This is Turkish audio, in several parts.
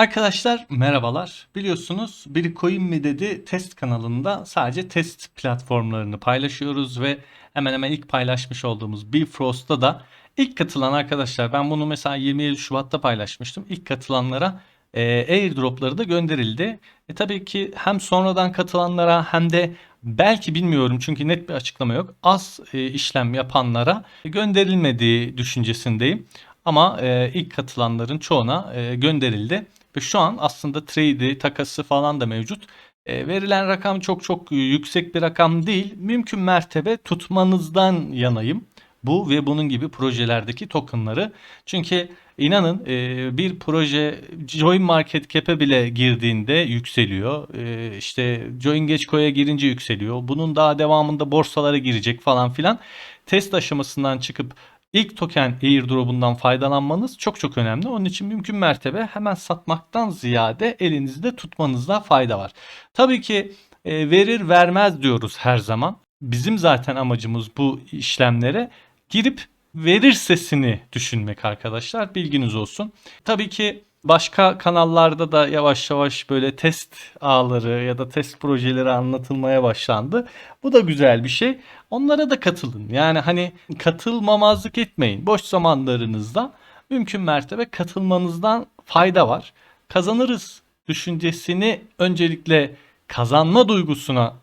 Arkadaşlar merhabalar. Biliyorsunuz Biri Coin mi dedi test kanalında sadece test platformlarını paylaşıyoruz ve hemen hemen ilk paylaşmış olduğumuz Bifrost'ta da ilk katılan arkadaşlar ben bunu mesela 27 Şubat'ta paylaşmıştım. İlk katılanlara e, airdropları da gönderildi. E, tabii ki hem sonradan katılanlara hem de belki bilmiyorum çünkü net bir açıklama yok. Az e, işlem yapanlara gönderilmediği düşüncesindeyim. Ama e, ilk katılanların çoğuna e, gönderildi. Ve şu an aslında trade'i, takası falan da mevcut. E, verilen rakam çok çok yüksek bir rakam değil. Mümkün mertebe tutmanızdan yanayım. Bu ve bunun gibi projelerdeki tokenları. Çünkü inanın e, bir proje Join Market Cap'e bile girdiğinde yükseliyor. E, işte Join Geçko'ya girince yükseliyor. Bunun daha devamında borsalara girecek falan filan. Test aşamasından çıkıp İlk token airdrop'undan faydalanmanız çok çok önemli. Onun için mümkün mertebe hemen satmaktan ziyade elinizde tutmanızda fayda var. Tabii ki e, verir vermez diyoruz her zaman. Bizim zaten amacımız bu işlemlere girip verir sesini düşünmek arkadaşlar. Bilginiz olsun. Tabii ki başka kanallarda da yavaş yavaş böyle test ağları ya da test projeleri anlatılmaya başlandı. Bu da güzel bir şey. Onlara da katılın. Yani hani katılmamazlık etmeyin. Boş zamanlarınızda mümkün mertebe katılmanızdan fayda var. Kazanırız düşüncesini öncelikle kazanma duygusuna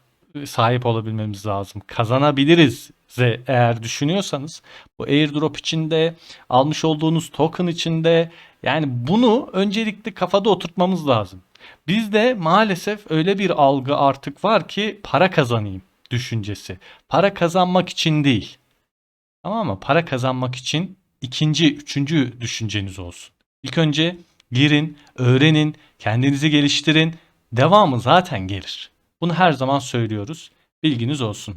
sahip olabilmemiz lazım. Kazanabiliriz eğer düşünüyorsanız bu airdrop içinde almış olduğunuz token içinde yani bunu öncelikle kafada oturtmamız lazım. Bizde maalesef öyle bir algı artık var ki para kazanayım düşüncesi. Para kazanmak için değil. Tamam mı? Para kazanmak için ikinci, üçüncü düşünceniz olsun. İlk önce girin, öğrenin, kendinizi geliştirin. Devamı zaten gelir. Bunu her zaman söylüyoruz. Bilginiz olsun.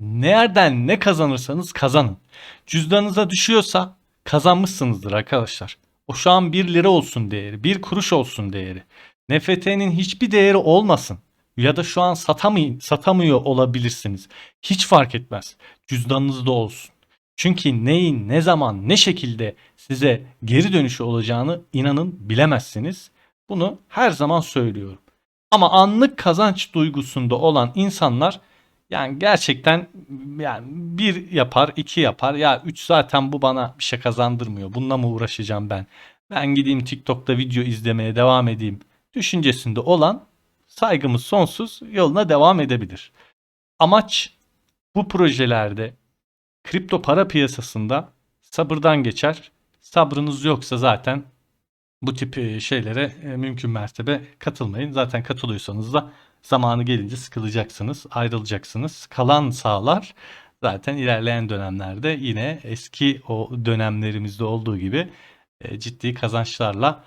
Nereden ne kazanırsanız kazanın. Cüzdanınıza düşüyorsa kazanmışsınızdır arkadaşlar. O şu an 1 lira olsun değeri, 1 kuruş olsun değeri. NFT'nin hiçbir değeri olmasın. Ya da şu an satamayın, satamıyor olabilirsiniz. Hiç fark etmez. Cüzdanınızda olsun. Çünkü neyin, ne zaman, ne şekilde size geri dönüşü olacağını inanın bilemezsiniz. Bunu her zaman söylüyorum. Ama anlık kazanç duygusunda olan insanlar yani gerçekten yani bir yapar, iki yapar. Ya üç zaten bu bana bir şey kazandırmıyor. Bununla mı uğraşacağım ben? Ben gideyim TikTok'ta video izlemeye devam edeyim. Düşüncesinde olan saygımız sonsuz yoluna devam edebilir. Amaç bu projelerde kripto para piyasasında sabırdan geçer. Sabrınız yoksa zaten bu tip e, şeylere e, mümkün mertebe katılmayın. Zaten katılıyorsanız da zamanı gelince sıkılacaksınız, ayrılacaksınız. Kalan sağlar zaten ilerleyen dönemlerde yine eski o dönemlerimizde olduğu gibi e, ciddi kazançlarla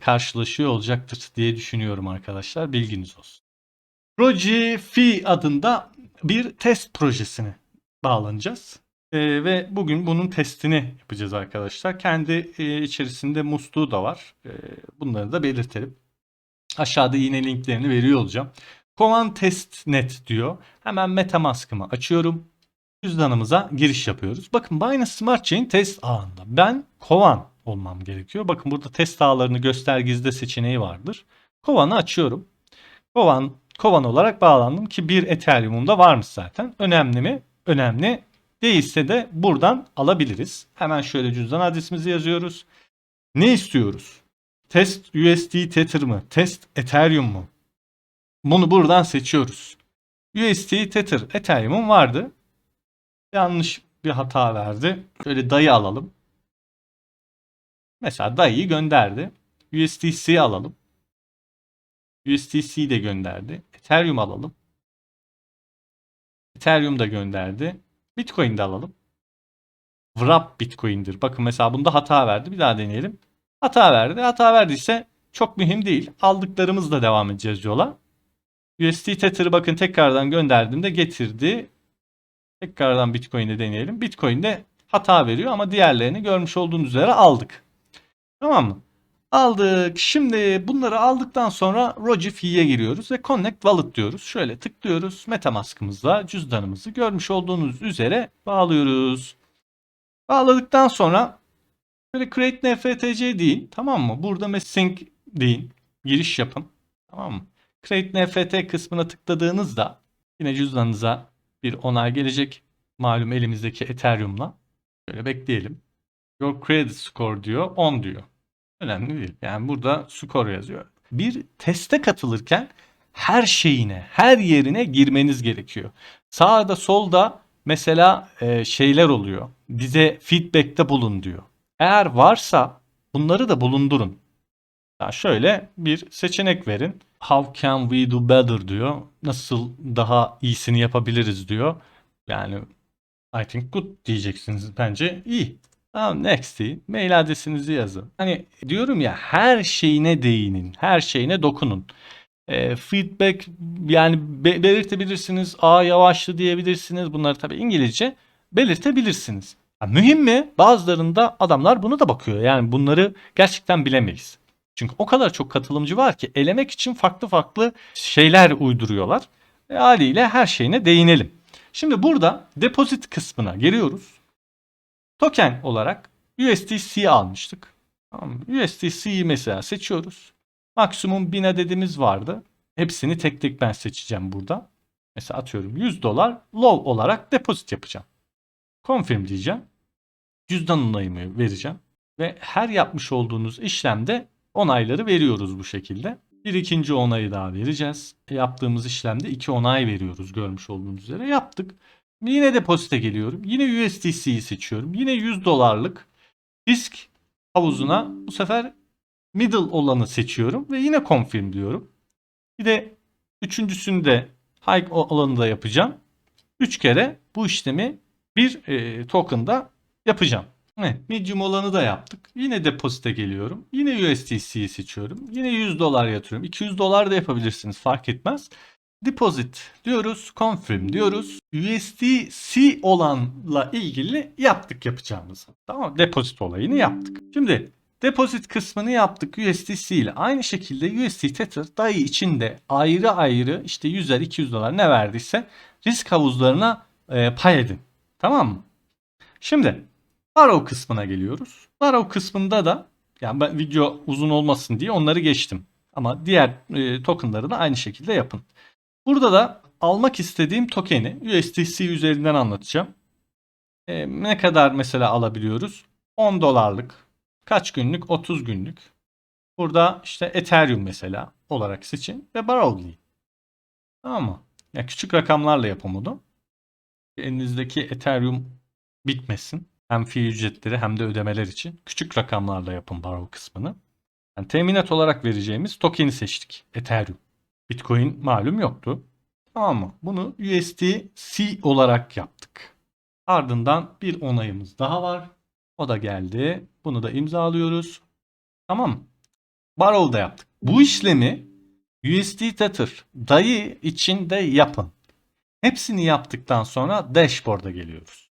karşılaşıyor olacaktır diye düşünüyorum arkadaşlar. Bilginiz olsun. Proje Fi adında bir test projesine bağlanacağız. Ee, ve bugün bunun testini yapacağız arkadaşlar. Kendi e, içerisinde musluğu da var. E, bunları da belirtelim. Aşağıda yine linklerini veriyor olacağım. Kovan Test Net diyor. Hemen Metamask'ımı açıyorum. Cüzdanımıza giriş yapıyoruz. Bakın Binance Smart Chain test ağında. Ben Kovan olmam gerekiyor. Bakın burada test ağlarını göster gizle seçeneği vardır. Kovan'ı açıyorum. Kovan, Kovan olarak bağlandım ki bir Ethereum'um da varmış zaten. Önemli mi? Önemli. Değilse de buradan alabiliriz. Hemen şöyle cüzdan adresimizi yazıyoruz. Ne istiyoruz? Test USD Tether mı? Test Ethereum mu? Bunu buradan seçiyoruz. USD Tether Ethereum'um vardı. Yanlış bir hata verdi. Şöyle dayı alalım. Mesela dayıyı gönderdi. USDC alalım. USDC de gönderdi. Ethereum alalım. Ethereum da gönderdi. Bitcoin de alalım. Wrap Bitcoin'dir. Bakın mesela bunda hata verdi. Bir daha deneyelim. Hata verdi. Hata verdiyse çok mühim değil. Aldıklarımızla devam edeceğiz yola. USD Tether'ı bakın tekrardan gönderdiğimde getirdi. Tekrardan Bitcoin'de deneyelim. Bitcoin'de hata veriyor ama diğerlerini görmüş olduğunuz üzere aldık. Tamam mı? Aldık. Şimdi bunları aldıktan sonra Fee'ye giriyoruz ve Connect Wallet diyoruz. Şöyle tıklıyoruz. Metamask'ımızla cüzdanımızı görmüş olduğunuz üzere bağlıyoruz. Bağladıktan sonra böyle Create NFTC deyin. Tamam mı? Burada Messing deyin. Giriş yapın. Tamam mı? Create NFT kısmına tıkladığınızda yine cüzdanınıza bir onay gelecek. Malum elimizdeki Ethereum'la. Şöyle bekleyelim. Your credit score diyor 10 diyor. Önemli değil. Yani burada skor yazıyor. Bir teste katılırken her şeyine, her yerine girmeniz gerekiyor. Sağda solda mesela e, şeyler oluyor. Bize feedback'te bulun diyor. Eğer varsa bunları da bulundurun. Ya şöyle bir seçenek verin. How can we do better diyor. Nasıl daha iyisini yapabiliriz diyor. Yani I think good diyeceksiniz. Bence iyi. Tamam next deyin. Mail adresinizi yazın. Hani diyorum ya her şeyine değinin. Her şeyine dokunun. E, feedback yani be- belirtebilirsiniz. Aa yavaşlı diyebilirsiniz. Bunları tabii İngilizce belirtebilirsiniz. Ha, mühim mi? Bazılarında adamlar bunu da bakıyor. Yani bunları gerçekten bilemeyiz. Çünkü o kadar çok katılımcı var ki elemek için farklı farklı şeyler uyduruyorlar. E, haliyle her şeyine değinelim. Şimdi burada deposit kısmına geliyoruz. Token olarak USDC almıştık. Tamam mı? USDC'yi mesela seçiyoruz. Maksimum 1000 adedimiz vardı. Hepsini tek tek ben seçeceğim burada. Mesela atıyorum 100 dolar low olarak depozit yapacağım. Confirm diyeceğim. Cüzdan onayımı vereceğim. Ve her yapmış olduğunuz işlemde onayları veriyoruz bu şekilde. Bir ikinci onayı daha vereceğiz. Yaptığımız işlemde iki onay veriyoruz görmüş olduğunuz üzere. Yaptık. Yine depozite geliyorum. Yine USDC'yi seçiyorum. Yine 100 dolarlık risk havuzuna bu sefer middle olanı seçiyorum ve yine confirm diyorum. Bir de üçüncüsünü de high olanı da yapacağım. Üç kere bu işlemi bir e, token'da yapacağım. Evet, medium olanı da yaptık. Yine depozite geliyorum. Yine USDC'yi seçiyorum. Yine 100 dolar yatırıyorum. 200 dolar da yapabilirsiniz fark etmez. Deposit diyoruz. Confirm diyoruz. USDC olanla ilgili yaptık yapacağımızı. Tamam Depozit olayını yaptık. Şimdi Depozit kısmını yaptık USDC ile. Aynı şekilde USD Tether DAI içinde ayrı ayrı işte 100'er 200 dolar ne verdiyse risk havuzlarına e, pay edin. Tamam mı? Şimdi Borrow kısmına geliyoruz. Borrow kısmında da yani ben video uzun olmasın diye onları geçtim. Ama diğer e, tokenları da aynı şekilde yapın. Burada da almak istediğim tokeni USDC üzerinden anlatacağım. E, ne kadar mesela alabiliyoruz? 10 dolarlık. Kaç günlük? 30 günlük. Burada işte Ethereum mesela olarak seçin ve Borrow deyin. Tamam mı? Ya küçük rakamlarla bunu. Elinizdeki Ethereum bitmesin. Hem fi ücretleri hem de ödemeler için küçük rakamlarla yapın Borrow kısmını. Yani teminat olarak vereceğimiz token'i seçtik. Ethereum. Bitcoin malum yoktu. Tamam mı? Bunu USDC olarak yaptık. Ardından bir onayımız daha var. O da geldi. Bunu da imzalıyoruz. Tamam mı? Borrow'da yaptık. Bu işlemi USD Tether DAI için de yapın. Hepsini yaptıktan sonra dashboard'a geliyoruz.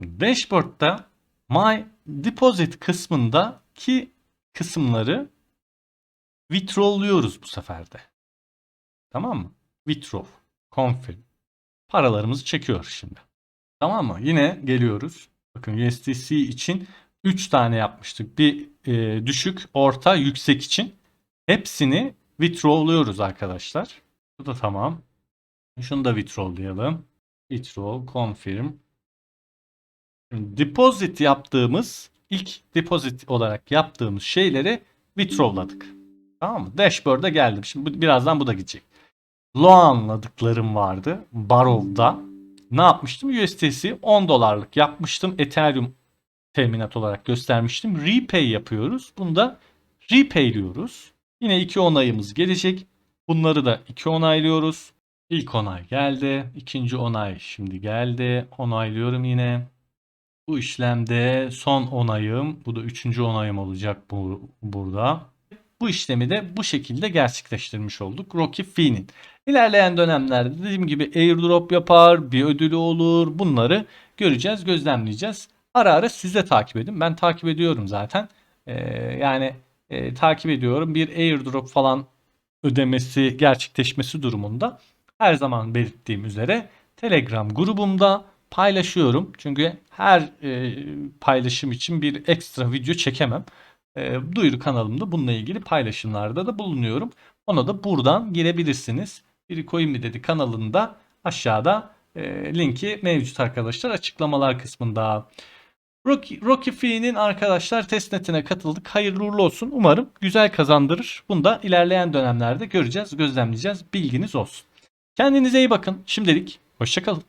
Dashboard'da My Deposit kısmındaki kısımları withdraw'luyoruz bu seferde. Tamam mı? Withdraw, confirm. Paralarımızı çekiyor şimdi. Tamam mı? Yine geliyoruz. Bakın USDC için 3 tane yapmıştık. Bir e, düşük, orta, yüksek için. Hepsini withdraw'luyoruz arkadaşlar. Bu da tamam. Şunu da withdraw'layalım. Withdraw, confirm. Deposit yaptığımız, ilk deposit olarak yaptığımız şeyleri withdraw'ladık. Tamam mı? Dashboard'a geldim. Şimdi birazdan bu da gidecek. Loanladıklarım vardı. Borrow'da. Ne yapmıştım? USDC 10 dolarlık yapmıştım. Ethereum teminat olarak göstermiştim. Repay yapıyoruz. Bunu da repayliyoruz. Yine iki onayımız gelecek. Bunları da iki onaylıyoruz. İlk onay geldi. İkinci onay şimdi geldi. Onaylıyorum yine. Bu işlemde son onayım. Bu da üçüncü onayım olacak bu, burada. Bu işlemi de bu şekilde gerçekleştirmiş olduk. Rocky Fee'nin. İlerleyen dönemlerde dediğim gibi airdrop yapar, bir ödülü olur. Bunları göreceğiz, gözlemleyeceğiz. Ara ara siz de takip edin. Ben takip ediyorum zaten. Ee, yani e, takip ediyorum. Bir airdrop falan ödemesi gerçekleşmesi durumunda her zaman belirttiğim üzere Telegram grubumda paylaşıyorum. Çünkü her e, paylaşım için bir ekstra video çekemem. e, duyuru kanalımda bununla ilgili paylaşımlarda da bulunuyorum. Ona da buradan girebilirsiniz. Biri Coin mi dedi kanalında aşağıda e, linki mevcut arkadaşlar açıklamalar kısmında. Rocky, Rocky Fee'nin arkadaşlar testnetine katıldık. Hayırlı uğurlu olsun. Umarım güzel kazandırır. Bunu da ilerleyen dönemlerde göreceğiz, gözlemleyeceğiz. Bilginiz olsun. Kendinize iyi bakın. Şimdilik hoşçakalın.